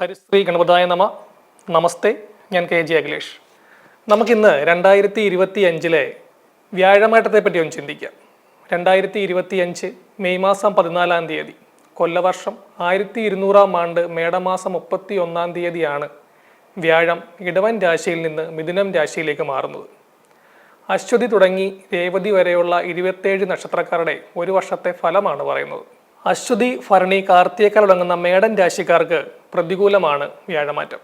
ഹരിശ്രീ ഗണപതായ നമ. നമസ്തേ ഞാൻ K G Akhilesh. നമുക്കിന്ന് രണ്ടായിരത്തി ഇരുപത്തി അഞ്ചിലെ വ്യാഴമാറ്റത്തെ പറ്റി ഒന്ന് ചിന്തിക്കാം. രണ്ടായിരത്തി ഇരുപത്തി അഞ്ച് മെയ് മാസം പതിനാലാം തീയതി കൊല്ലവർഷം ആയിരത്തി ഇരുന്നൂറാം ആണ്ട് മേടമാസം മുപ്പത്തി ഒന്നാം തീയതിയാണ് വ്യാഴം ഇടവൻ രാശിയിൽ നിന്ന് മിഥുനം രാശിയിലേക്ക് മാറുന്നത്. അശ്വതി തുടങ്ങി രേവതി വരെയുള്ള ഇരുപത്തേഴ് നക്ഷത്രക്കാരുടെ ഒരു വർഷത്തെ ഫലമാണ് പറയുന്നത്. അശ്വതി ഭരണി കാർത്തികക്കാർ തുടങ്ങുന്ന മേടൻ രാശിക്കാർക്ക് പ്രതികൂലമാണ് വ്യാഴമാറ്റം.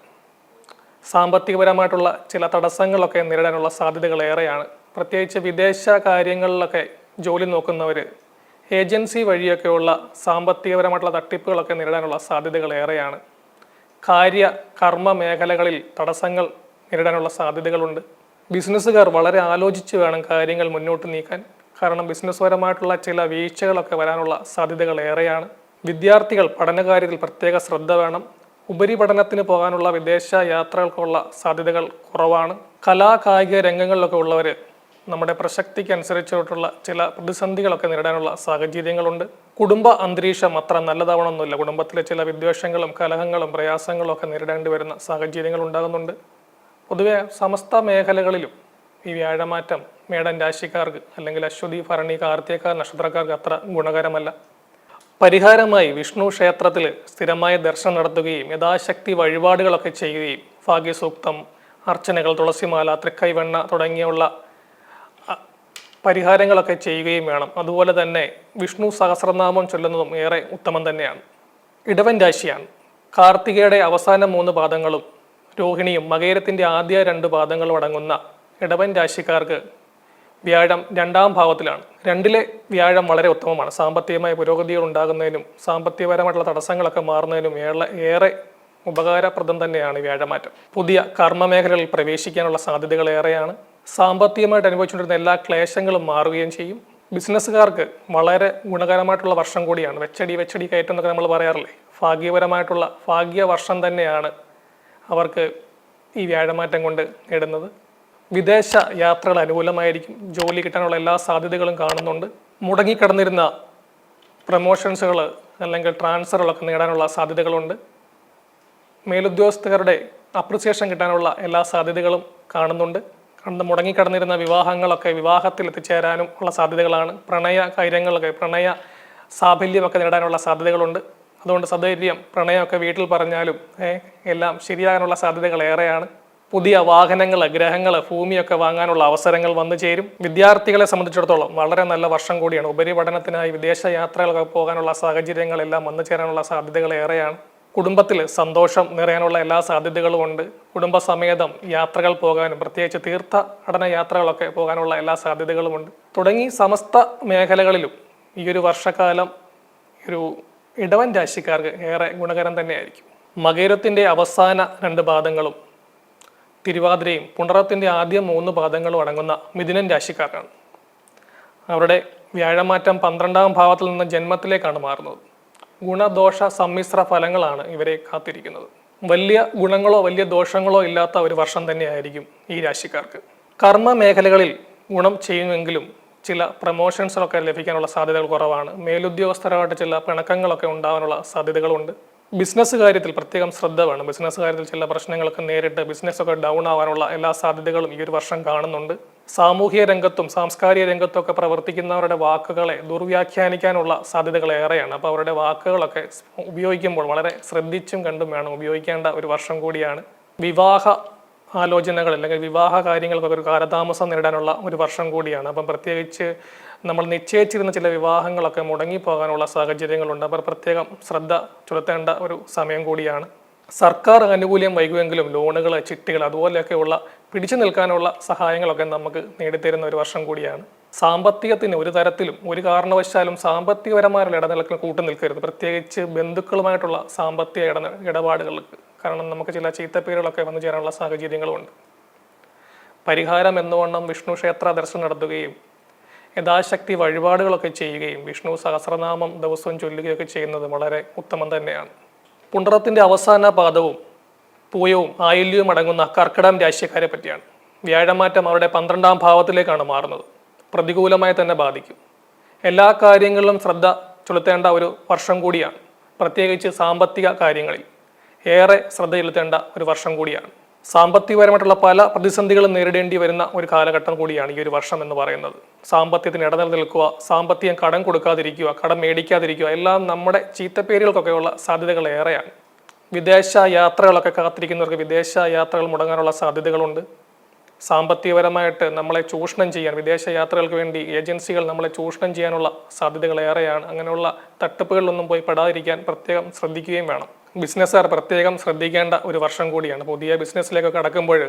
സാമ്പത്തികപരമായിട്ടുള്ള ചില തടസ്സങ്ങളൊക്കെ നേരിടാനുള്ള സാധ്യതകൾ ഏറെയാണ്. പ്രത്യേകിച്ച് വിദേശ കാര്യങ്ങളിലൊക്കെ ജോലി നോക്കുന്നവർ ഏജൻസി വഴിയൊക്കെയുള്ള സാമ്പത്തികപരമായിട്ടുള്ള തട്ടിപ്പുകളൊക്കെ നേരിടാനുള്ള സാധ്യതകൾ ഏറെയാണ്. കാര്യ കർമ്മ മേഖലകളിൽ തടസ്സങ്ങൾ നേരിടാനുള്ള സാധ്യതകളുണ്ട്. ബിസിനസ്സുകാർ വളരെ ആലോചിച്ച് വേണം കാര്യങ്ങൾ മുന്നോട്ട് നീക്കാൻ. കാരണം ബിസിനസ് പരമായിട്ടുള്ള ചില വീഴ്ചകളൊക്കെ വരാനുള്ള സാധ്യതകൾ ഏറെയാണ്. വിദ്യാർത്ഥികൾ പഠനകാര്യത്തിൽ പ്രത്യേക ശ്രദ്ധ വേണം. ഉപരിപഠനത്തിന് പോകാനുള്ള വിദേശ യാത്രകൾക്കുള്ള സാധ്യതകൾ കുറവാണ്. കലാ കായിക രംഗങ്ങളിലൊക്കെ ഉള്ളവർ നമ്മുടെ പ്രസക്തിക്ക് അനുസരിച്ചിട്ടുള്ള ചില പ്രതിസന്ധികളൊക്കെ നേരിടാനുള്ള സാഹചര്യങ്ങളുണ്ട്. കുടുംബ അന്തരീക്ഷം അത്ര നല്ലതാവണമെന്നില്ല. കുടുംബത്തിലെ ചില വിദ്വേഷങ്ങളും കലഹങ്ങളും പ്രയാസങ്ങളും ഒക്കെ നേരിടേണ്ടി വരുന്ന സാഹചര്യങ്ങൾ ഉണ്ടാകുന്നുണ്ട്. പൊതുവെ സമസ്ത മേഖലകളിലും ഈ വ്യാഴമാറ്റം മേടൻ രാശിക്കാർക്ക് അല്ലെങ്കിൽ അശ്വതി ഭരണി കാർത്തികക്കാർ നക്ഷത്രക്കാർക്ക് അത്ര ഗുണകരമല്ല. പരിഹാരമായി വിഷ്ണു ക്ഷേത്രത്തിൽ സ്ഥിരമായ ദർശനം നടത്തുകയും യഥാശക്തി വഴിപാടുകളൊക്കെ ചെയ്യുകയും ഭാഗ്യസൂക്തം അർച്ചനകൾ തുളസിമാല തൃക്കൈവെണ്ണ തുടങ്ങിയുള്ള പരിഹാരങ്ങളൊക്കെ ചെയ്യുകയും വേണം. അതുപോലെ തന്നെ വിഷ്ണു സഹസ്രനാമം ചൊല്ലുന്നതും ഏറെ ഉത്തമം തന്നെയാണ്. ഇടവൻ രാശിയാണ്. കാർത്തികയുടെ അവസാന മൂന്ന് പാദങ്ങളും രോഹിണിയും മകേരത്തിന്റെ ആദ്യ രണ്ട് പാദങ്ങളും അടങ്ങുന്ന ഇടവൻ രാശിക്കാർക്ക് വ്യാഴം രണ്ടാം ഭാവത്തിലാണ്. രണ്ടിലെ വ്യാഴം വളരെ ഉത്തമമാണ്. സാമ്പത്തികമായ പുരോഗതികൾ ഉണ്ടാകുന്നതിനും സാമ്പത്തികപരമായിട്ടുള്ള തടസ്സങ്ങളൊക്കെ മാറുന്നതിനും ഏറെ ഏറെ ഉപകാരപ്രദം തന്നെയാണ് വ്യാഴമാറ്റം. പുതിയ കർമ്മ മേഖലകളിൽ പ്രവേശിക്കാനുള്ള സാധ്യതകൾ ഏറെയാണ്. സാമ്പത്തികമായിട്ട് അനുഭവിച്ചുകൊണ്ടിരുന്ന എല്ലാ ക്ലേശങ്ങളും മാറുകയും ചെയ്യും. ബിസിനസ്സുകാർക്ക് വളരെ ഗുണകരമായിട്ടുള്ള വർഷം കൂടിയാണ്. വെച്ചടി വെച്ചടി കയറ്റം എന്നൊക്കെ നമ്മൾ പറയാറില്ലേ? ഭാഗ്യപരമായിട്ടുള്ള ഭാഗ്യ വർഷം തന്നെയാണ് അവർക്ക് ഈ വ്യാഴമാറ്റം കൊണ്ട് നേടുന്നത്. വിദേശ യാത്രകൾ അനുകൂലമായിരിക്കും. ജോലി കിട്ടാനുള്ള എല്ലാ സാധ്യതകളും കാണുന്നുണ്ട്. മുടങ്ങിക്കിടന്നിരുന്ന പ്രമോഷൻസുകൾ അല്ലെങ്കിൽ ട്രാൻസ്ഫറുകളൊക്കെ നേടാനുള്ള സാധ്യതകളുണ്ട്. മേലുദ്യോഗസ്ഥരുടെ അപ്രിസിയേഷൻ കിട്ടാനുള്ള എല്ലാ സാധ്യതകളും കാണുന്നുണ്ട്. കണ്ട് മുടങ്ങിക്കിടന്നിരുന്ന വിവാഹങ്ങളൊക്കെ വിവാഹത്തിൽ എത്തിച്ചേരാനും ഉള്ള സാധ്യതകളാണ്. പ്രണയ കാര്യങ്ങളൊക്കെ പ്രണയ സാഫല്യമൊക്കെ നേടാനുള്ള സാധ്യതകളുണ്ട്. അതുകൊണ്ട് സധൈര്യം പ്രണയമൊക്കെ വീട്ടിൽ പറഞ്ഞാലും എല്ലാം ശരിയാകാനുള്ള സാധ്യതകൾ ഏറെയാണ്. പുതിയ വാഹനങ്ങൾ ഗ്രഹങ്ങൾ ഭൂമിയൊക്കെ വാങ്ങാനുള്ള അവസരങ്ങൾ വന്നു ചേരും. വിദ്യാർത്ഥികളെ സംബന്ധിച്ചിടത്തോളം വളരെ നല്ല വർഷം കൂടിയാണ്. ഉപരിപഠനത്തിനായി വിദേശ യാത്രകളൊക്കെ പോകാനുള്ള സാഹചര്യങ്ങളെല്ലാം വന്നു ചേരാനുള്ള സാധ്യതകൾ ഏറെയാണ്. കുടുംബത്തിൽ സന്തോഷം നിറയാനുള്ള എല്ലാ സാധ്യതകളും ഉണ്ട്. കുടുംബസമേതം യാത്രകൾ പോകാനും പ്രത്യേകിച്ച് തീർത്ഥാടന യാത്രകളൊക്കെ പോകാനുള്ള എല്ലാ സാധ്യതകളുമുണ്ട് തുടങ്ങി സമസ്ത മേഖലകളിലും ഈ ഒരു വർഷക്കാലം ഒരു ഇടവൻ രാശിക്കാർക്ക് ഏറെ ഗുണകരം തന്നെയായിരിക്കും. മകേരത്തിന്റെ അവസാന രണ്ട് പാദങ്ങളും തിരുവാതിരയും പുണറത്തിന്റെ ആദ്യ മൂന്ന് പാദങ്ങളും അടങ്ങുന്ന മിഥുനൻ രാശിക്കാരാണ്. അവരുടെ വ്യാഴമാറ്റം പന്ത്രണ്ടാം ഭാവത്തിൽ നിന്ന് ജന്മത്തിലേക്കാണ് മാറുന്നത്. ഗുണദോഷ സമ്മിശ്ര ഫലങ്ങളാണ് ഇവരെ കാത്തിരിക്കുന്നത്. വലിയ ഗുണങ്ങളോ വലിയ ദോഷങ്ങളോ ഇല്ലാത്ത ഒരു വർഷം തന്നെയായിരിക്കും ഈ രാശിക്കാർക്ക്. കർമ്മ മേഖലകളിൽ ഗുണം ചെയ്യുമെങ്കിലും ചില പ്രൊമോഷൻസിലൊക്കെ ലഭിക്കാനുള്ള സാധ്യതകൾ കുറവാണ്. മേലുദ്യോഗസ്ഥരുമായിട്ട് ചില പിണക്കങ്ങളൊക്കെ ഉണ്ടാകാനുള്ള സാധ്യതകളുണ്ട്. ബിസിനസ് കാര്യത്തിൽ പ്രത്യേകം ശ്രദ്ധ വേണം. ബിസിനസ് കാര്യത്തിൽ ചില പ്രശ്നങ്ങളൊക്കെ നേരിട്ട് ബിസിനസ്സൊക്കെ ഡൗൺ ആവാനുള്ള എല്ലാ സാധ്യതകളും ഈ ഒരു വർഷം കാണുന്നുണ്ട്. സാമൂഹിക രംഗത്തും സാംസ്കാരിക രംഗത്തും ഒക്കെ പ്രവർത്തിക്കുന്നവരുടെ വാക്കുകളെ ദുർവ്യാഖ്യാനിക്കാനുള്ള സാധ്യതകൾ ഏറെയാണ്. അപ്പോൾ അവരുടെ വാക്കുകളൊക്കെ ഉപയോഗിക്കുമ്പോൾ വളരെ ശ്രദ്ധിച്ചും കണ്ടും വേണം ഉപയോഗിക്കേണ്ട ഒരു വർഷം കൂടിയാണ്. വിവാഹ ആലോചനകൾ അല്ലെങ്കിൽ വിവാഹ കാര്യങ്ങൾക്കൊക്കെ ഒരു കാലതാമസം നേടാനുള്ള ഒരു വർഷം കൂടിയാണ്. അപ്പം പ്രത്യേകിച്ച് നമ്മൾ നിശ്ചയിച്ചിരുന്ന ചില വിവാഹങ്ങളൊക്കെ മുടങ്ങിപ്പോകാനുള്ള സാഹചര്യങ്ങളുണ്ട്. അപ്പോൾ പ്രത്യേകം ശ്രദ്ധ ചെലുത്തേണ്ട ഒരു സമയം കൂടിയാണ്. സർക്കാർ ആനുകൂല്യം വൈകുമെങ്കിലും ലോണുകൾ ചിട്ടികൾ അതുപോലെയൊക്കെയുള്ള പിടിച്ചു നിൽക്കാനുള്ള സഹായങ്ങളൊക്കെ നമുക്ക് നേടിത്തരുന്ന ഒരു വർഷം കൂടിയാണ്. സാമ്പത്തികത്തിന് ഒരു തരത്തിലും ഒരു കാരണവശാലും സാമ്പത്തികപരമായുള്ള ഇടനിലക്കിൽ കൂട്ടു നിൽക്കരുത്. പ്രത്യേകിച്ച് ബന്ധുക്കളുമായിട്ടുള്ള സാമ്പത്തിക ഇട ഇടപാടുകൾക്ക് കാരണം നമുക്ക് ചില ചീത്തപ്പേരുകളൊക്കെ വന്നു ചേരാനുള്ള സാഹചര്യങ്ങളുമുണ്ട്. പരിഹാരം എന്നുവണ്ണം വിഷ്ണു ക്ഷേത്ര ദർശനം നടത്തുകയും യഥാശക്തി വഴിപാടുകളൊക്കെ ചെയ്യുകയും വിഷ്ണു സഹസ്രനാമം ദിവസവും ചൊല്ലുകയൊക്കെ ചെയ്യുന്നത് വളരെ ഉത്തമം തന്നെയാണ്. പുണ്ടറത്തിന്റെ അവസാന പാദവും പൂയവും ആയുല്യവും അടങ്ങുന്ന കർക്കിടം രാശിക്കാരെ പറ്റിയാണ്. വ്യാഴമാറ്റം അവരുടെ പന്ത്രണ്ടാം ഭാവത്തിലേക്കാണ് മാറുന്നത്. പ്രതികൂലമായി തന്നെ ബാധിക്കും. എല്ലാ കാര്യങ്ങളിലും ശ്രദ്ധ ചെലുത്തേണ്ട ഒരു വർഷം കൂടിയാണ്. പ്രത്യേകിച്ച് സാമ്പത്തിക കാര്യങ്ങളിൽ. ഏറെ ശ്രദ്ധ ചെലുത്തേണ്ട ഒരു വർഷം കൂടിയാണ്. സാമ്പത്തികപരമായിട്ടുള്ള പല പ്രതിസന്ധികളും നേരിടേണ്ടി വരുന്ന ഒരു കാലഘട്ടം കൂടിയാണ് ഈ ഒരു വർഷം എന്ന് പറയുന്നത്. സാമ്പത്തികത്തിന് ഇടനിൽ നിൽക്കുക സാമ്പത്തികം കടം കൊടുക്കാതിരിക്കുക കടം മേടിക്കാതിരിക്കുക എല്ലാം നമ്മുടെ ചീത്തപ്പേരുകൾക്കൊക്കെയുള്ള സാധ്യതകൾ ഏറെയാണ്. വിദേശ യാത്രകളൊക്കെ കാത്തിരിക്കുന്നവർക്ക് വിദേശ യാത്രകൾ മുടങ്ങാനുള്ള സാധ്യതകളുണ്ട്. സാമ്പത്തികപരമായിട്ട് നമ്മളെ ചൂഷണം ചെയ്യാൻ വിദേശ യാത്രകൾക്ക് വേണ്ടി ഏജൻസികൾ നമ്മളെ ചൂഷണം ചെയ്യാനുള്ള സാധ്യതകൾ ഏറെയാണ്. അങ്ങനെയുള്ള തട്ടിപ്പുകളിലൊന്നും പോയി പെടാതിരിക്കാൻ പ്രത്യേകം ശ്രദ്ധിക്കുകയും വേണം. ബിസിനസ്സുകാർ പ്രത്യേകം ശ്രദ്ധിക്കേണ്ട ഒരു വർഷം കൂടിയാണ്. പുതിയ ബിസിനസ്സിലേക്കൊക്കെ കടക്കുമ്പോൾ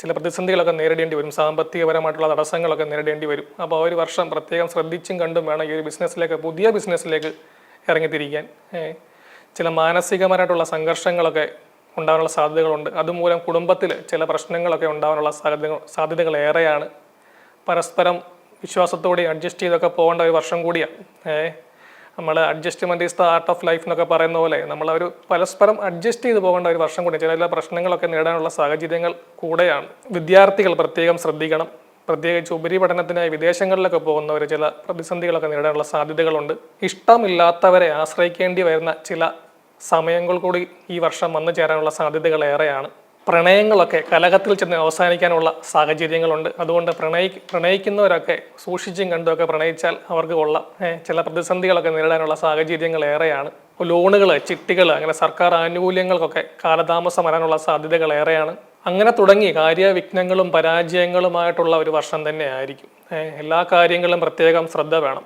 ചില പ്രതിസന്ധികളൊക്കെ നേരിടേണ്ടി വരും. സാമ്പത്തികപരമായിട്ടുള്ള തടസ്സങ്ങളൊക്കെ നേരിടേണ്ടി വരും. അപ്പോൾ ഒരു വർഷം പ്രത്യേകം ശ്രദ്ധിച്ചും കണ്ടും വേണം ഈ ഒരു ബിസിനസ്സിലേക്ക് പുതിയ ബിസിനസ്സിലേക്ക് ഇറങ്ങിത്തിരിക്കാൻ. ചില മാനസികപരമായിട്ടുള്ള സംഘർഷങ്ങളൊക്കെ ഉണ്ടാകാനുള്ള സാധ്യതകളുണ്ട്. അതുമൂലം കുടുംബത്തിൽ ചില പ്രശ്നങ്ങളൊക്കെ ഉണ്ടാകാനുള്ള സാധ്യതകൾ സാധ്യതകൾ ഏറെയാണ്. പരസ്പരം വിശ്വാസത്തോടെ അഡ്ജസ്റ്റ് ചെയ്തൊക്കെ പോകേണ്ട ഒരു വർഷം കൂടിയാണ്. ഏ നമ്മൾ adjustment is the art of life എന്നൊക്കെ പറയുന്ന പോലെ നമ്മൾ ഒരു പരസ്പരം അഡ്ജസ്റ്റ് ചെയ്ത് പോകേണ്ട ഒരു വർഷം കൂടി ചില പ്രശ്നങ്ങളൊക്കെ നേടാനുള്ള സാഹചര്യങ്ങൾ കൂടെയാണ്. വിദ്യാർത്ഥികൾ പ്രത്യേകം ശ്രദ്ധിക്കണം. പ്രത്യേകിച്ച് ഉപരിപഠനത്തിനായി വിദേശങ്ങളിലൊക്കെ പോകുന്നവർ ചില പ്രതിസന്ധികളൊക്കെ നേടാനുള്ള സാധ്യതകളുണ്ട്. ഇഷ്ടമില്ലാത്തവരെ ആശ്രയിക്കേണ്ടി വരുന്ന ചില സമയങ്ങൾ കൂടി ഈ വർഷം വന്നു ചേരാനുള്ള സാധ്യതകൾ ഏറെയാണ്. പ്രണയങ്ങളൊക്കെ കലഹത്തിൽ ചെന്ന് അവസാനിക്കാനുള്ള സാഹചര്യങ്ങളുണ്ട്. അതുകൊണ്ട് പ്രണയി പ്രണയിക്കുന്നവരൊക്കെ സൂക്ഷിച്ചും കണ്ടുമൊക്കെ പ്രണയിച്ചാൽ അവർക്ക് കൊള്ളാം. ചില പ്രതിസന്ധികളൊക്കെ നേരിടാനുള്ള സാഹചര്യങ്ങൾ ഏറെയാണ്. ലോണുകൾ ചിട്ടികൾ അങ്ങനെ സർക്കാർ ആനുകൂല്യങ്ങൾക്കൊക്കെ കാലതാമസം വരാനുള്ള സാധ്യതകൾ ഏറെയാണ്. അങ്ങനെ തുടങ്ങി കാര്യവിഘ്നങ്ങളും പരാജയങ്ങളുമായിട്ടുള്ള ഒരു വർഷം തന്നെ ആയിരിക്കും എല്ലാ കാര്യങ്ങളും പ്രത്യേകം ശ്രദ്ധ വേണം.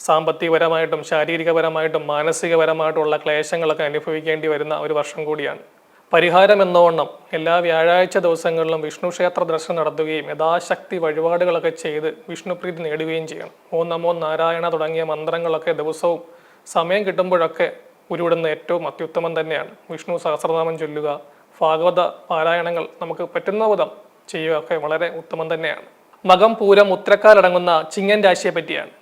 സാമ്പത്തികപരമായിട്ടും ശാരീരികപരമായിട്ടും മാനസികപരമായിട്ടുള്ള ക്ലേശങ്ങളൊക്കെ അനുഭവിക്കേണ്ടി വരുന്ന ഒരു വർഷം കൂടിയാണ്. പരിഹാരം എന്നോണം എല്ലാ വ്യാഴാഴ്ച ദിവസങ്ങളിലും വിഷ്ണു ക്ഷേത്ര ദർശനം നടത്തുകയും യഥാശക്തി വഴിപാടുകളൊക്കെ ചെയ്ത് വിഷ്ണുപ്രീതി നേടുകയും ചെയ്യണം. ഓം നമോ നാരായണ തുടങ്ങിയ മന്ത്രങ്ങളൊക്കെ ദിവസവും സമയം കിട്ടുമ്പോഴൊക്കെ ഉരുവിടുന്ന ഏറ്റവും അത്യുത്തമം തന്നെയാണ്. വിഷ്ണു സഹസ്രനാമം ചൊല്ലുക ഭാഗവത പാരായണങ്ങൾ നമുക്ക് പറ്റുന്ന വിധം ചെയ്യുക ഒക്കെ വളരെ ഉത്തമം തന്നെയാണ്. മകം പൂരം ഉത്തരക്കാലടങ്ങുന്ന ചിങ്ങൻ രാശിയെ പറ്റിയാണ്.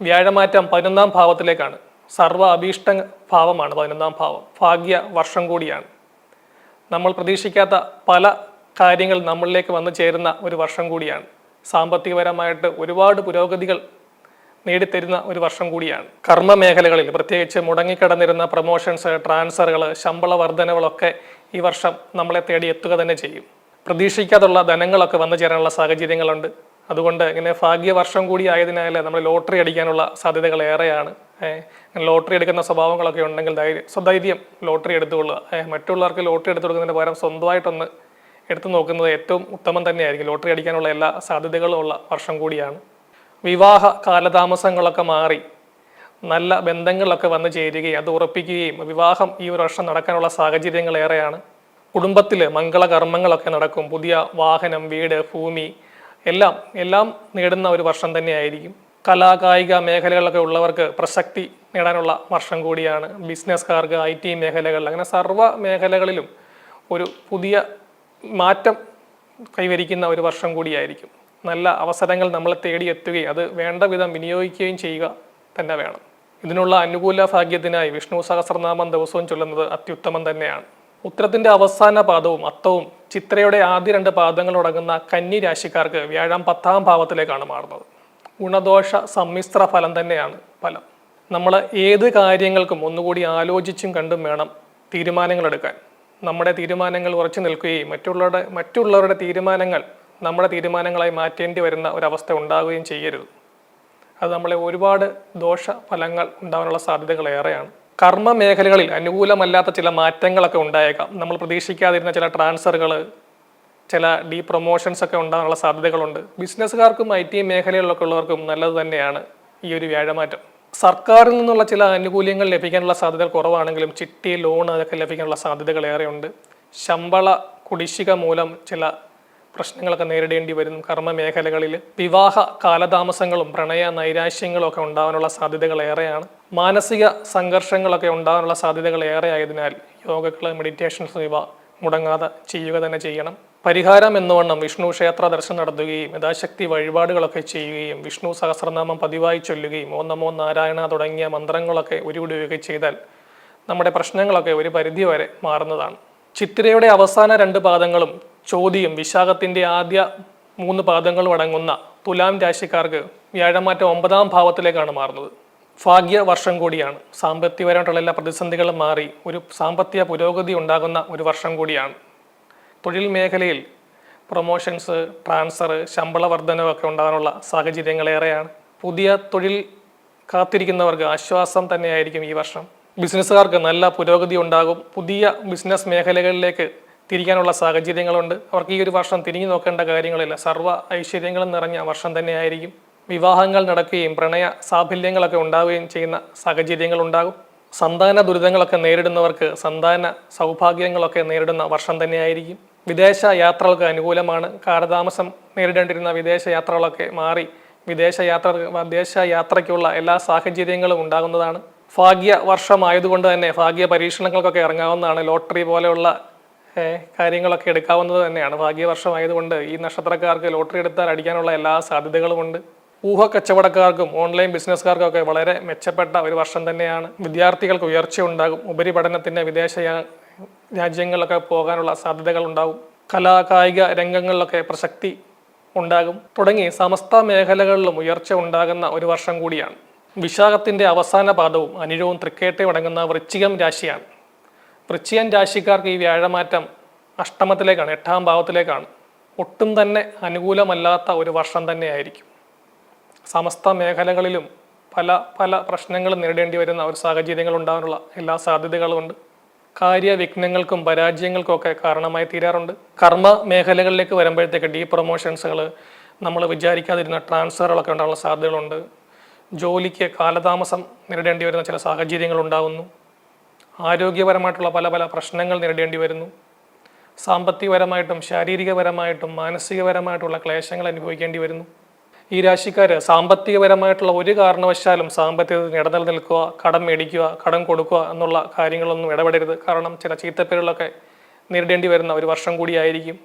വ്യാഴമാറ്റം പതിനൊന്നാം ഭാവത്തിലേക്കാണ്. സർവ അഭീഷ്ട ഭാവമാണ് പതിനൊന്നാം ഭാവം. ഭാഗ്യ വർഷം കൂടിയാണ്. നമ്മൾ പ്രതീക്ഷിക്കാത്ത പല കാര്യങ്ങൾ നമ്മളിലേക്ക് വന്നു ചേരുന്ന ഒരു വർഷം കൂടിയാണ്. സാമ്പത്തികപരമായിട്ട് ഒരുപാട് പുരോഗതികൾ നേടിത്തരുന്ന ഒരു വർഷം കൂടിയാണ്. കർമ്മ മേഖലകളിൽ പ്രത്യേകിച്ച് മുടങ്ങിക്കിടന്നിരുന്ന പ്രൊമോഷൻസ് ട്രാൻസ്ഫറുകൾ ശമ്പള വർധനകളൊക്കെ ഈ വർഷം നമ്മളെ തേടി എത്തുക തന്നെ ചെയ്യും. പ്രതീക്ഷിക്കാതുള്ള ധനങ്ങളൊക്കെ വന്നു ചേരാനുള്ള സാഹചര്യങ്ങളുണ്ട്. അതുകൊണ്ട് ഇങ്ങനെ ഭാഗ്യവർഷം കൂടി ആയതിനാൽ നമ്മൾ ലോട്ടറി അടിക്കാനുള്ള സാധ്യതകൾ ഏറെയാണ്. ലോട്ടറി എടുക്കുന്ന സ്വഭാവങ്ങളൊക്കെ ഉണ്ടെങ്കിൽ ധൈര്യം സ്വധൈര്യം ലോട്ടറി എടുത്തുകൊള്ളുക. മറ്റുള്ളവർക്ക് ലോട്ടറി എടുത്തു കൊടുക്കുന്നതിന് പകരം സ്വന്തമായിട്ടൊന്ന് എടുത്തു നോക്കുന്നത് ഏറ്റവും ഉത്തമം തന്നെയായിരിക്കും. ലോട്ടറി അടിക്കാനുള്ള എല്ലാ സാധ്യതകളും ഉള്ള വർഷം കൂടിയാണ്. വിവാഹ കാലതാമസങ്ങളൊക്കെ മാറി നല്ല ബന്ധങ്ങളൊക്കെ വന്നു ചേരുകയും അത് ഉറപ്പിക്കുകയും വിവാഹം ഈ ഒരു വർഷം നടക്കാനുള്ള സാഹചര്യങ്ങൾ ഏറെയാണ്. കുടുംബത്തിൽ മംഗളകർമ്മങ്ങളൊക്കെ നടക്കും. പുതിയ വാഹനം വീട് ഭൂമി എല്ലാം എല്ലാം നേടുന്ന ഒരു വർഷം തന്നെയായിരിക്കും. കലാകായിക മേഖലകളിലൊക്കെ ഉള്ളവർക്ക് പ്രസക്തി നേടാനുള്ള വർഷം കൂടിയാണ്. ബിസിനസ്സുകാർക്ക് ഐ ടി മേഖലകളിൽ അങ്ങനെ സർവ മേഖലകളിലും ഒരു പുതിയ മാറ്റം കൈവരിക്കുന്ന ഒരു വർഷം കൂടിയായിരിക്കും. നല്ല അവസരങ്ങൾ നമ്മളെ തേടിയെത്തുകയും അത് വേണ്ട വിധം വിനിയോഗിക്കുകയും ചെയ്യുക തന്നെ വേണം. ഇതിനുള്ള അനുകൂല ഭാഗ്യത്തിനായി വിഷ്ണു സഹസ്രനാമം ദിവസവും ചൊല്ലുന്നത് അത്യുത്തമം തന്നെയാണ്. ഉത്തരത്തിന്റെ അവസാന പാദവും അത്തവും ചിത്രയുടെ ആദ്യ രണ്ട് പാദങ്ങൾ അടങ്ങുന്ന കന്നി രാശിക്കാർക്ക് വ്യാഴം പത്താം ഭാവത്തിലേക്കാണ് മാറുന്നത്. ഗുണദോഷ സമ്മിശ്ര ഫലം തന്നെയാണ് ഫലം. നമ്മൾ ഏത് കാര്യങ്ങൾക്കും ഒന്നുകൂടി ആലോചിച്ചും കണ്ടും വേണം തീരുമാനങ്ങൾ എടുക്കാൻ. നമ്മുടെ തീരുമാനങ്ങൾ ഉറച്ചു നിൽക്കുകയും മറ്റുള്ളവരുടെ മറ്റുള്ളവരുടെ തീരുമാനങ്ങൾ നമ്മുടെ തീരുമാനങ്ങളായി മാറ്റേണ്ടി വരുന്ന ഒരവസ്ഥ ഉണ്ടാവുകയും ചെയ്യരുത്. അത് നമ്മളെ ഒരുപാട് ദോഷ ഫലങ്ങൾ ഉണ്ടാകാനുള്ള സാധ്യതകൾ ഏറെയാണ്. കർമ്മ മേഖലകളിൽ അനുകൂലമല്ലാത്ത ചില മാറ്റങ്ങളൊക്കെ ഉണ്ടായേക്കാം. നമ്മൾ പ്രതീക്ഷിക്കാതിരുന്ന ചില ട്രാൻസ്ഫറുകൾ ചില ഡീ പ്രൊമോഷൻസ് ഒക്കെ ഉണ്ടാകാനുള്ള സാധ്യതകളുണ്ട്. ബിസിനസ്സുകാർക്കും ഐ ടി മേഖലകളിലൊക്കെ ഉള്ളവർക്കും നല്ലത് തന്നെയാണ് ഈ ഒരു വ്യാഴമാറ്റം. സർക്കാരിൽ നിന്നുള്ള ചില ആനുകൂല്യങ്ങൾ ലഭിക്കാനുള്ള സാധ്യതകൾ കുറവാണെങ്കിലും ചിട്ടി ലോൺ അതൊക്കെ ലഭിക്കാനുള്ള സാധ്യതകൾ ഏറെയുണ്ട്. ശമ്പള കുടിശ്ശിക മൂലം ചില പ്രശ്നങ്ങളൊക്കെ നേരിടേണ്ടി വരും കർമ്മ മേഖലകളിൽ വിവാഹ കാലതാമസങ്ങളും പ്രണയ നൈരാശ്യങ്ങളും ഒക്കെ ഉണ്ടാകാനുള്ള സാധ്യതകൾ ഏറെയാണ്. മാനസിക സംഘർഷങ്ങളൊക്കെ ഉണ്ടാകാനുള്ള സാധ്യതകൾ ഏറെ ആയതിനാൽ യോഗകൾ മെഡിറ്റേഷൻസ് ഇവ മുടങ്ങാതെ ചെയ്യുക തന്നെ ചെയ്യണം. പരിഹാരം എന്നവണ്ണം വിഷ്ണു ക്ഷേത്ര ദർശനം നടത്തുകയും യഥാശക്തി വഴിപാടുകളൊക്കെ ചെയ്യുകയും വിഷ്ണു സഹസ്രനാമം പതിവായി ചൊല്ലുകയും ഓം നമോ നാരായണ തുടങ്ങിയ മന്ത്രങ്ങളൊക്കെ ഉരുവിടുകയൊക്കെ ചെയ്താൽ നമ്മുടെ പ്രശ്നങ്ങളൊക്കെ ഒരു പരിധി വരെ മാറുന്നതാണ്. ചിത്തിരയുടെ അവസാന രണ്ട് പാദങ്ങളും ചോദ്യം വിശാഖത്തിന്റെ ആദ്യ മൂന്ന് പാദങ്ങളും അടങ്ങുന്ന തുലാം രാശിക്കാർക്ക് വ്യാഴമാറ്റം ഒമ്പതാം ഭാവത്തിലേക്കാണ് മാറുന്നത്. ഭാഗ്യ വർഷം കൂടിയാണ്. സാമ്പത്തികപരമായിട്ടുള്ള എല്ലാ പ്രതിസന്ധികളും മാറി ഒരു സാമ്പത്തിക പുരോഗതി ഉണ്ടാകുന്ന ഒരു വർഷം കൂടിയാണ്. തൊഴിൽ മേഖലയിൽ പ്രൊമോഷൻസ് ട്രാൻസ്ഫർ ശമ്പള വർധനവൊക്കെ ഉണ്ടാകാനുള്ള സാഹചര്യങ്ങളേറെയാണ് പുതിയ തൊഴിൽ കാത്തിരിക്കുന്നവർക്ക് ആശ്വാസം തന്നെയായിരിക്കും ഈ വർഷം. ബിസിനസ്സുകാർക്ക് നല്ല പുരോഗതി ഉണ്ടാകും. പുതിയ ബിസിനസ് മേഖലകളിലേക്ക് തിരിക്കാനുള്ള സാഹചര്യങ്ങളുണ്ട്. അവർക്ക് ഈ ഒരു വർഷം തിരിഞ്ഞു നോക്കേണ്ട കാര്യങ്ങളില്ല. സർവ ഐശ്വര്യങ്ങളും നിറഞ്ഞ വർഷം തന്നെയായിരിക്കും. വിവാഹങ്ങൾ നടക്കുകയും പ്രണയ സാഫല്യങ്ങളൊക്കെ ഉണ്ടാവുകയും ചെയ്യുന്ന സാഹചര്യങ്ങൾ ഉണ്ടാകും. സന്താന ദുരിതങ്ങളൊക്കെ നേരിടുന്നവർക്ക് സന്താന സൗഭാഗ്യങ്ങളൊക്കെ നേരിടുന്ന വർഷം തന്നെയായിരിക്കും. വിദേശ യാത്രകൾക്ക് അനുകൂലമാണ്. കാലതാമസം നേരിടേണ്ടിരുന്ന വിദേശ യാത്രകളൊക്കെ മാറി വിദേശ യാത്ര വിദേശ യാത്രയ്ക്കുള്ള എല്ലാ സാഹചര്യങ്ങളും ഉണ്ടാകുന്നതാണ്. ഭാഗ്യ വർഷമായതുകൊണ്ട് തന്നെ ഭാഗ്യ പരീക്ഷണങ്ങൾക്കൊക്കെ ഇറങ്ങാവുന്നതാണ്. ലോട്ടറി പോലെയുള്ള കാര്യങ്ങളൊക്കെ എടുക്കാവുന്നത് തന്നെയാണ്. ഭാഗ്യവർഷമായതുകൊണ്ട് ഈ നക്ഷത്രക്കാർക്ക് ലോട്ടറി എടുത്താൽ അടിക്കാനുള്ള എല്ലാ സാധ്യതകളുമുണ്ട്. ഊഹ കച്ചവടക്കാർക്കും ഓൺലൈൻ ബിസിനസ്സുകാർക്കും ഒക്കെ വളരെ മെച്ചപ്പെട്ട ഒരു വർഷം തന്നെയാണ്. വിദ്യാർത്ഥികൾക്ക് ഉയർച്ച ഉണ്ടാകും. ഉപരിപഠനത്തിന് വിദേശ രാജ്യങ്ങളിലൊക്കെ പോകാനുള്ള സാധ്യതകൾ ഉണ്ടാകും. കലാ കായിക രംഗങ്ങളിലൊക്കെ പ്രസക്തി ഉണ്ടാകും. തുടങ്ങി സമസ്ത മേഖലകളിലും ഉയർച്ച ഉണ്ടാകുന്ന ഒരു വർഷം കൂടിയാണ്. വിശാഖത്തിന്റെ അവസാന പാദവും അനിഴവും തൃക്കേട്ടയും അടങ്ങുന്ന വൃശ്ചികം രാശിയാണ്. വൃശ്ചികൻ രാശിക്കാർക്ക് ഈ വ്യാഴമാറ്റം അഷ്ടമത്തിലേക്കാണ് എട്ടാം ഭാവത്തിലേക്കാണ്. ഒട്ടും തന്നെ അനുകൂലമല്ലാത്ത ഒരു വർഷം തന്നെയായിരിക്കും. സമസ്ത മേഖലകളിലും പല പല പ്രശ്നങ്ങളും നേരിടേണ്ടി വരുന്ന ഒരു സാഹചര്യങ്ങൾ ഉണ്ടാകാനുള്ള എല്ലാ സാധ്യതകളുമുണ്ട് കാര്യവിഘ്നങ്ങൾക്കും പരാജയങ്ങൾക്കും ഒക്കെ കാരണമായി തീരാറുണ്ട്. കർമ്മ മേഖലകളിലേക്ക് വരുമ്പോഴത്തേക്ക് ഡീ പ്രൊമോഷൻസുകൾ നമ്മൾ വിചാരിക്കാതിരുന്ന ട്രാൻസ്ഫറുകളൊക്കെ ഉണ്ടാകാനുള്ള സാധ്യതകളുണ്ട്. ജോലിക്ക് കാലതാമസം നേരിടേണ്ടി വരുന്ന ചില സാഹചര്യങ്ങൾ ഉണ്ടാകുന്നു. ആരോഗ്യപരമായിട്ടുള്ള പല പല പ്രശ്നങ്ങൾ നേരിടേണ്ടി വരുന്നു. സാമ്പത്തികപരമായിട്ടും ശാരീരികപരമായിട്ടും മാനസികപരമായിട്ടുള്ള ക്ലേശങ്ങൾ അനുഭവിക്കേണ്ടി വരുന്നു. ഈ രാശിക്കാർ സാമ്പത്തികപരമായിട്ടുള്ള ഒരു കാരണവശാലും സാമ്പത്തിക ഇടനിൽ നിൽക്കുക കടം മേടിക്കുക കടം കൊടുക്കുക എന്നുള്ള കാര്യങ്ങളൊന്നും ഇടപെടരുത്. കാരണം ചില ചീത്തപ്പേരുകളൊക്കെ നേരിടേണ്ടി വരുന്ന ഒരു വർഷം കൂടിയായിരിക്കും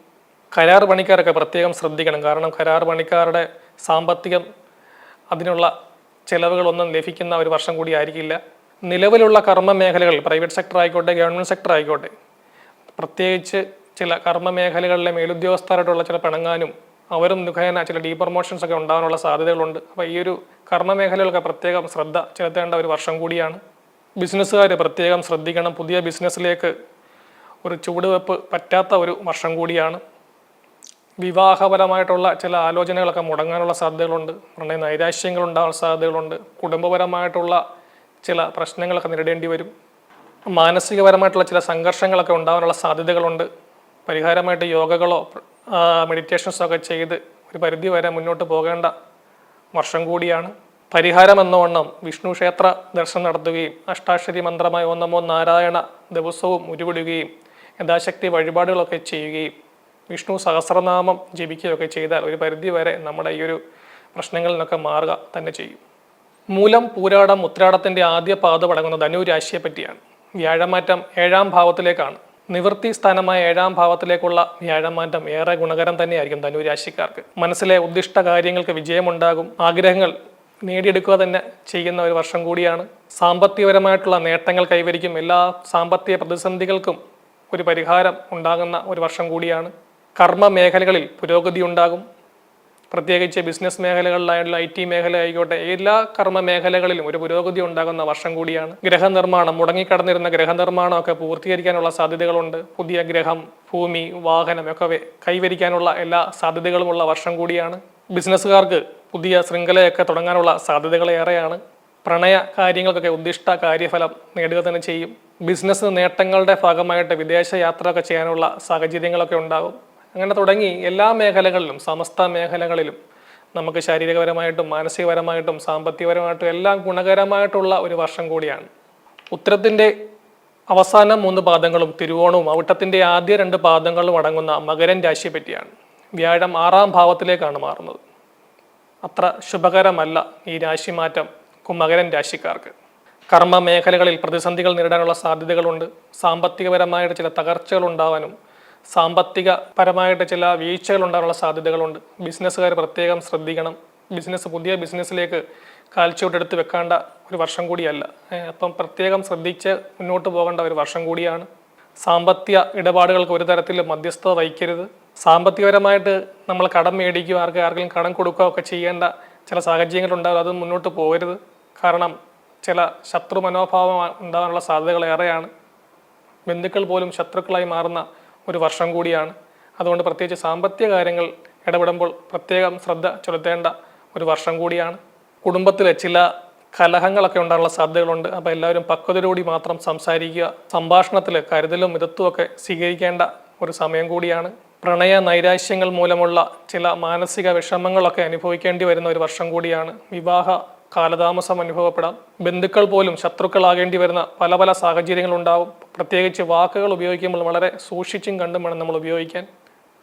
കരാർ പണിക്കാരൊക്കെ പ്രത്യേകം ശ്രദ്ധിക്കണം. കാരണം കരാർ പണിക്കാരുടെ സാമ്പത്തികം അതിനുള്ള ചിലവുകളൊന്നും ലഭിക്കുന്ന ഒരു വർഷം കൂടി ആയിരിക്കില്ല. നിലവിലുള്ള കർമ്മ മേഖലകൾ പ്രൈവറ്റ് സെക്ടർ ആയിക്കോട്ടെ ഗവൺമെന്റ് സെക്ടർ ആയിക്കോട്ടെ പ്രത്യേകിച്ച് ചില കർമ്മ മേഖലകളിലെ മേലുദ്യോഗസ്ഥരായിട്ടുള്ള ചില പിണങ്ങാനും അവരും മുഖേന ചില ഡീ പ്രൊമോഷൻസ് ഒക്കെ ഉണ്ടാകാനുള്ള സാധ്യതകളുണ്ട്. അപ്പോൾ ഈ ഒരു കർമ്മ മേഖലകളൊക്കെ പ്രത്യേകം ശ്രദ്ധ ചെലുത്തേണ്ട ഒരു വർഷം കൂടിയാണ്. ബിസിനസ്സുകാർ പ്രത്യേകം ശ്രദ്ധിക്കണം. പുതിയ ബിസിനസ്സിലേക്ക് ഒരു ചുവടുവെപ്പ് പറ്റാത്ത ഒരു വർഷം കൂടിയാണ്. വിവാഹപരമായിട്ടുള്ള ചില ആലോചനകളൊക്കെ മുടങ്ങാനുള്ള സാധ്യതകളുണ്ട്. പ്രണയ നൈരാശ്യങ്ങൾ ഉണ്ടാകാൻ സാധ്യതകളുണ്ട്. കുടുംബപരമായിട്ടുള്ള ചില പ്രശ്നങ്ങളൊക്കെ നേരിടേണ്ടി വരും. മാനസികപരമായിട്ടുള്ള ചില സംഘർഷങ്ങളൊക്കെ ഉണ്ടാകാനുള്ള സാധ്യതകളുണ്ട്. പരിഹാരമായിട്ട് യോഗകളോ മെഡിറ്റേഷൻസോ ഒക്കെ ചെയ്ത് ഒരു പരിധി വരെ മുന്നോട്ട് പോകേണ്ട വർഷം കൂടിയാണ്. പരിഹാരം എന്നവണ്ണം വിഷ്ണു ക്ഷേത്ര ദർശനം നടത്തുകയും അഷ്ടാക്ഷരി മന്ത്രമായ ഒന്നമോ നാരായണ ദിവസവും ഉരുവിടുകയും യഥാശക്തി വഴിപാടുകളൊക്കെ ചെയ്യുകയും വിഷ്ണു സഹസ്രനാമം ജപിക്കുകയൊക്കെ ചെയ്താൽ ഒരു പരിധി വരെ നമ്മുടെ ഈ ഒരു പ്രശ്നങ്ങളിൽ നിന്നൊക്കെ മാറുക തന്നെ ചെയ്യും. മൂലം പൂരാടം ഉത്രാടത്തിന്റെ ആദ്യ പാത അടങ്ങുന്ന ധനു പറ്റിയാണ്. വ്യാഴമാറ്റം ഏഴാം ഭാവത്തിലേക്കാണ്. നിവൃത്തി സ്ഥാനമായ ഏഴാം ഭാവത്തിലേക്കുള്ള വ്യാഴമാറ്റം ഏറെ ഗുണകരം തന്നെയായിരിക്കും ധനുരാശിക്കാർക്ക് മനസ്സിലെ ഉദ്ദിഷ്ട കാര്യങ്ങൾക്ക് വിജയമുണ്ടാകും. ആഗ്രഹങ്ങൾ നേടിയെടുക്കുക തന്നെ ചെയ്യുന്ന ഒരു വർഷം കൂടിയാണ്. സാമ്പത്തികപരമായിട്ടുള്ള നേട്ടങ്ങൾ കൈവരിക്കും. എല്ലാ സാമ്പത്തിക പ്രതിസന്ധികൾക്കും ഒരു പരിഹാരം ഉണ്ടാകുന്ന ഒരു വർഷം കൂടിയാണ്. കർമ്മ മേഖലകളിൽ പുരോഗതി ഉണ്ടാകും. പ്രത്യേകിച്ച് ബിസിനസ് മേഖലകളിലായുള്ള ഐ ടി മേഖല ആയിക്കോട്ടെ എല്ലാ കർമ്മ മേഖലകളിലും ഒരു പുരോഗതി ഉണ്ടാകുന്ന വർഷം കൂടിയാണ്. ഗ്രഹനിർമ്മാണം മുടങ്ങിക്കടന്നിരുന്ന ഗ്രഹനിർമ്മാണമൊക്കെ പൂർത്തീകരിക്കാനുള്ള സാധ്യതകളുണ്ട്. പുതിയ ഗ്രഹം ഭൂമി വാഹനം ഒക്കെ കൈവരിക്കാനുള്ള എല്ലാ സാധ്യതകളുമുള്ള വർഷം കൂടിയാണ്. ബിസിനസ്സുകാർക്ക് പുതിയ ശൃംഖലയൊക്കെ തുടങ്ങാനുള്ള സാധ്യതകൾ ഏറെയാണ്. പ്രണയ കാര്യങ്ങൾക്കൊക്കെ ഉദ്ദിഷ്ട കാര്യഫലം നേടുക തന്നെ ചെയ്യും. ബിസിനസ് നേട്ടങ്ങളുടെ ഭാഗമായിട്ട് വിദേശ യാത്രയൊക്കെ ചെയ്യാനുള്ള സാഹചര്യങ്ങളൊക്കെ ഉണ്ടാകും. അങ്ങനെ തുടങ്ങി എല്ലാ മേഖലകളിലും സമസ്ത മേഖലകളിലും നമുക്ക് ശാരീരികപരമായിട്ടും മാനസികപരമായിട്ടും സാമ്പത്തികപരമായിട്ടും എല്ലാം ഗുണകരമായിട്ടുള്ള ഒരു വർഷം കൂടിയാണ്. ഉത്തരത്തിന്റെ അവസാന മൂന്ന് പാദങ്ങളും തിരുവോണവും അവിട്ടത്തിന്റെ ആദ്യ രണ്ട് പാദങ്ങളും അടങ്ങുന്ന മകരൻ രാശിയെ പറ്റിയാണ്. വ്യാഴം ആറാം ഭാവത്തിലേക്കാണ് മാറുന്നത്. അത്ര ശുഭകരമല്ല ഈ രാശി മാറ്റം കുമകരൻ രാശിക്കാർക്ക്. കർമ്മ മേഖലകളിൽ പ്രതിസന്ധികൾ നേരിടാനുള്ള സാധ്യതകളുണ്ട്. സാമ്പത്തികപരമായിട്ട് ചില തകർച്ചകൾ ഉണ്ടാവാനും സാമ്പത്തിക പരമായിട്ട് ചില വീഴ്ചകൾ ഉണ്ടാകാനുള്ള സാധ്യതകളുണ്ട്. ബിസിനസ്സുകാർ പ്രത്യേകം ശ്രദ്ധിക്കണം. ബിസിനസ് പുതിയ ബിസിനസ്സിലേക്ക് കാൽച്ചുവട്ടെടുത്ത് വെക്കേണ്ട ഒരു വർഷം കൂടിയല്ല. അപ്പം പ്രത്യേകം ശ്രദ്ധിച്ച് മുന്നോട്ട് പോകേണ്ട ഒരു വർഷം കൂടിയാണ്. സാമ്പത്തിക ഇടപാടുകൾക്ക് ഒരു തരത്തിലും മധ്യസ്ഥത വഹിക്കരുത്. സാമ്പത്തികപരമായിട്ട് നമ്മൾ കടം മേടിക്കുകയോ ആർക്ക് ആർക്കെങ്കിലും കടം കൊടുക്കുകയോ ഒക്കെ ചെയ്യേണ്ട ചില സാഹചര്യങ്ങളുണ്ടാകും അത് മുന്നോട്ട് പോകരുത്. കാരണം ചില ശത്രു മനോഭാവം ഉണ്ടാകാനുള്ള സാധ്യതകൾ ഏറെയാണ്. ബന്ധുക്കൾ പോലും ശത്രുക്കളായി മാറുന്ന ഒരു വർഷം കൂടിയാണ്. അതുകൊണ്ട് പ്രത്യേകിച്ച് സാമ്പത്തിക കാര്യങ്ങൾ ഇടപെടുമ്പോൾ പ്രത്യേകം ശ്രദ്ധ ചെലുത്തേണ്ട ഒരു വർഷം കൂടിയാണ്. കുടുംബത്തിലെ ചില കലഹങ്ങളൊക്കെ ഉണ്ടാകാനുള്ള സാധ്യതകളുണ്ട്. അപ്പോൾ എല്ലാവരും പക്വതയോടുകൂടി മാത്രം സംസാരിക്കുക സംഭാഷണത്തിൽ കരുതലും മിതത്വമൊക്കെ സ്വീകരിക്കേണ്ട ഒരു സമയം കൂടിയാണ്. പ്രണയ നൈരാശ്യങ്ങൾ മൂലമുള്ള ചില മാനസിക വിഷമങ്ങളൊക്കെ അനുഭവിക്കേണ്ടി വരുന്ന ഒരു വർഷം കൂടിയാണ്. വിവാഹ കാലതാമസം അനുഭവപ്പെടാം. ബന്ധുക്കൾ പോലും ശത്രുക്കളാകേണ്ടി വരുന്ന പല പല സാഹചര്യങ്ങളുണ്ടാവും. പ്രത്യേകിച്ച് വാക്കുകൾ ഉപയോഗിക്കുമ്പോൾ വളരെ സൂക്ഷിച്ചും കണ്ടും വേണം നമ്മൾ ഉപയോഗിക്കാൻ.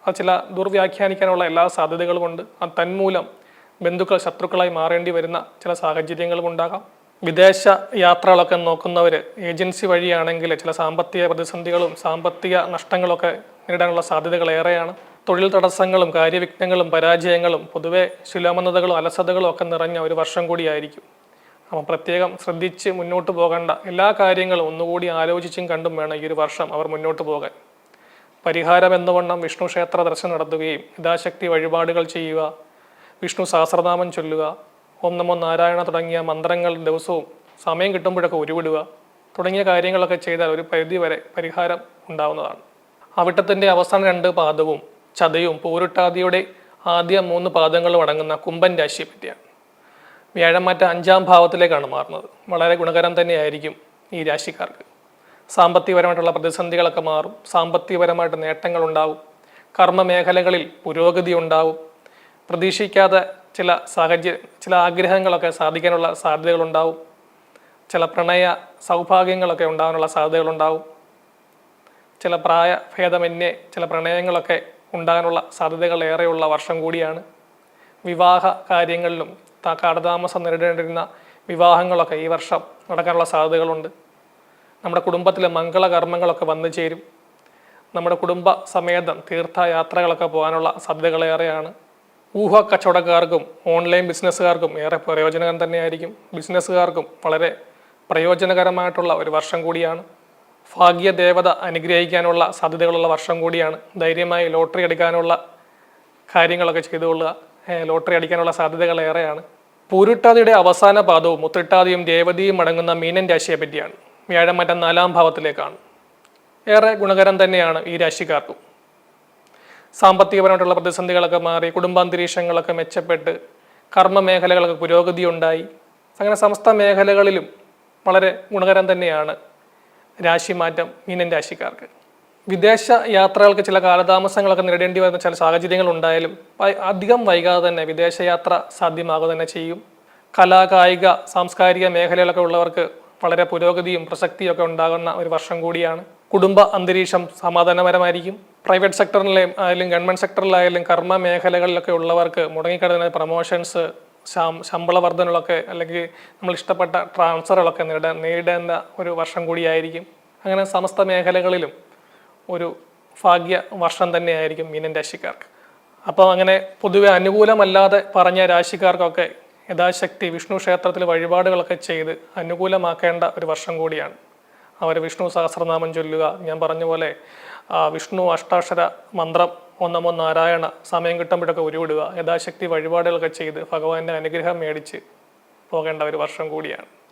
അത് ചില ദുർവ്യാഖ്യാനിക്കാനുള്ള എല്ലാ സാധ്യതകളുമുണ്ട് ആ തന്മൂലം ബന്ധുക്കൾ ശത്രുക്കളായി മാറേണ്ടി വരുന്ന ചില സാഹചര്യങ്ങളും ഉണ്ടാകാം. വിദേശ യാത്രകളൊക്കെ നോക്കുന്നവർ ഏജൻസി വഴിയാണെങ്കിൽ ചില സാമ്പത്തിക പ്രതിസന്ധികളും സാമ്പത്തിക നഷ്ടങ്ങളൊക്കെ നേരിടാനുള്ള സാധ്യതകൾ ഏറെയാണ്. തൊഴിൽ തടസ്സങ്ങളും കാര്യവിഘ്നങ്ങളും പരാജയങ്ങളും പൊതുവെ ശിലോമന്നതകളും അലസതകളും ഒക്കെ നിറഞ്ഞ ഒരു വർഷം കൂടിയായിരിക്കും. അപ്പം പ്രത്യേകം ശ്രദ്ധിച്ച് മുന്നോട്ട് പോകേണ്ട എല്ലാ കാര്യങ്ങളും ഒന്നുകൂടി ആലോചിച്ചും കണ്ടും വേണം ഈ ഒരു വർഷം അവർ മുന്നോട്ട് പോകാൻ. പരിഹാരം എന്നവണ്ണം വിഷ്ണു ക്ഷേത്ര ദർശനം നടത്തുകയും യഥാശക്തി വഴിപാടുകൾ ചെയ്യുക വിഷ്ണു സഹസ്രനാമം ചൊല്ലുക ഓം നമോ നാരായണ തുടങ്ങിയ മന്ത്രങ്ങൾ ദിവസവും സമയം കിട്ടുമ്പോഴൊക്കെ ഉരുവിടുക തുടങ്ങിയ കാര്യങ്ങളൊക്കെ ചെയ്താൽ ഒരു പരിധി വരെ പരിഹാരം ഉണ്ടാവുന്നതാണ്. അവിട്ടത്തിന്റെ അവസാന രണ്ട് പാദവും ചതയും പൂരുട്ടാതിയുടെ ആദ്യ മൂന്ന് പാദങ്ങളും അടങ്ങുന്ന കുംഭൻ രാശിയെ പറ്റിയാണ്. വ്യാഴമാറ്റ അഞ്ചാം ഭാവത്തിലേക്കാണ് മാറുന്നത്. വളരെ ഗുണകരം തന്നെയായിരിക്കും ഈ രാശിക്കാർക്ക്. സാമ്പത്തികപരമായിട്ടുള്ള പ്രതിസന്ധികളൊക്കെ മാറും. സാമ്പത്തികപരമായിട്ട് നേട്ടങ്ങൾ ഉണ്ടാവും കർമ്മ മേഖലകളിൽ പുരോഗതി ഉണ്ടാവും. പ്രതീക്ഷിക്കാതെ ചില സാഹചര്യ ചില ആഗ്രഹങ്ങളൊക്കെ സാധിക്കാനുള്ള സാധ്യതകളുണ്ടാവും. ചില പ്രണയ സൗഭാഗ്യങ്ങളൊക്കെ ഉണ്ടാകാനുള്ള സാധ്യതകളുണ്ടാവും. ചില പ്രായ ഭേദമന്യേ ചില പ്രണയങ്ങളൊക്കെ ഉണ്ടാകാനുള്ള സാധ്യതകൾ ഏറെയുള്ള വർഷം കൂടിയാണ്. വിവാഹ കാര്യങ്ങളിലും കാലതാമസം നേരിടേണ്ടിരുന്ന വിവാഹങ്ങളൊക്കെ ഈ വർഷം നടക്കാനുള്ള സാധ്യതകളുണ്ട്. നമ്മുടെ കുടുംബത്തിലെ മംഗളകർമ്മങ്ങളൊക്കെ വന്നു ചേരും. നമ്മുടെ കുടുംബ സമേതം തീർത്ഥയാത്രകളൊക്കെ പോകാനുള്ള സാധ്യതകളേറെയാണ് ഊഹ കച്ചവടക്കാർക്കും ഓൺലൈൻ ബിസിനസ്സുകാർക്കും ഏറെ പ്രയോജനകരം തന്നെയായിരിക്കും. ബിസിനസ്സുകാർക്കും വളരെ പ്രയോജനകരമായിട്ടുള്ള ഒരു വർഷം കൂടിയാണ്. ഭാഗ്യദേവത അനുഗ്രഹിക്കാനുള്ള സാധ്യതകളുള്ള വർഷം കൂടിയാണ്. ധൈര്യമായി ലോട്ടറി അടിക്കാനുള്ള കാര്യങ്ങളൊക്കെ ചെയ്തുകൊള്ളുക ലോട്ടറി അടിക്കാനുള്ള സാധ്യതകൾ ഏറെയാണ്. പൂരുട്ടാതിയുടെ അവസാന പാദവും മുത്തിട്ടാതിയും രേവതിയും അടങ്ങുന്ന മീനൻ രാശിയെ പറ്റിയാണ്. വ്യാഴം മറ്റം നാലാം ഭാവത്തിലേക്കാണ്. ഏറെ ഗുണകരം തന്നെയാണ് ഈ രാശിക്കാർക്കും. സാമ്പത്തികപരമായിട്ടുള്ള പ്രതിസന്ധികളൊക്കെ മാറി കുടുംബാന്തരീക്ഷങ്ങളൊക്കെ മെച്ചപ്പെട്ട് കർമ്മ മേഖലകളൊക്കെ പുരോഗതി ഉണ്ടായി അങ്ങനെ സമസ്ത മേഖലകളിലും വളരെ ഗുണകരം തന്നെയാണ് രാശിമാറ്റം മീനൻ രാശിക്കാർക്ക്. വിദേശ യാത്രകൾക്ക് ചില കാലതാമസങ്ങളൊക്കെ നേരിടേണ്ടി വരുന്ന ചില സാഹചര്യങ്ങൾ ഉണ്ടായാലും അധികം വൈകാതെ തന്നെ വിദേശയാത്ര സാധ്യമാകുക തന്നെ ചെയ്യും. കലാകായിക സാംസ്കാരിക മേഖലകളൊക്കെ ഉള്ളവർക്ക് വളരെ പുരോഗതിയും പ്രസക്തിയും ഒക്കെ ഉണ്ടാകുന്ന ഒരു വർഷം കൂടിയാണ്. കുടുംബ അന്തരീക്ഷം സമാധാനപരമായിരിക്കും. പ്രൈവറ്റ് സെക്ടറിലെ ആയാലും ഗവൺമെന്റ് സെക്ടറിലായാലും കർമ്മ മേഖലകളിലൊക്കെ ഉള്ളവർക്ക് മുടങ്ങിക്കിടന്ന പ്രൊമോഷൻസ് ശമ്പള വർധനകളൊക്കെ അല്ലെങ്കിൽ നമ്മൾ ഇഷ്ടപ്പെട്ട ട്രാൻസ്ഫറുകളൊക്കെ നേടാൻ നേടേണ്ട ഒരു വർഷം കൂടിയായിരിക്കും. അങ്ങനെ സമസ്ത മേഖലകളിലും ഒരു ഭാഗ്യ വർഷം തന്നെയായിരിക്കും മീനൻ രാശിക്കാർക്ക്. അപ്പോൾ അങ്ങനെ പൊതുവെ അനുകൂലമല്ലാതെ പറഞ്ഞ രാശിക്കാർക്കൊക്കെ യഥാശക്തി വിഷ്ണു ക്ഷേത്രത്തിൽ വഴിപാടുകളൊക്കെ ചെയ്ത് അനുകൂലമാക്കേണ്ട ഒരു വർഷം കൂടിയാണ്. അവർ വിഷ്ണു സഹസ്രനാമം ചൊല്ലുക. ഞാൻ പറഞ്ഞ പോലെ വിഷ്ണു അഷ്ടാക്ഷര മന്ത്രം ഒന്നമോ നാരായണ സമയം കിട്ടുമ്പോഴൊക്കെ ഉരുവിടുക. യഥാശക്തി വഴിപാടുകളൊക്കെ ചെയ്ത് ഭഗവാന്റെ അനുഗ്രഹം മേടിച്ച് പോകേണ്ട ഒരു വർഷം കൂടിയാണ്.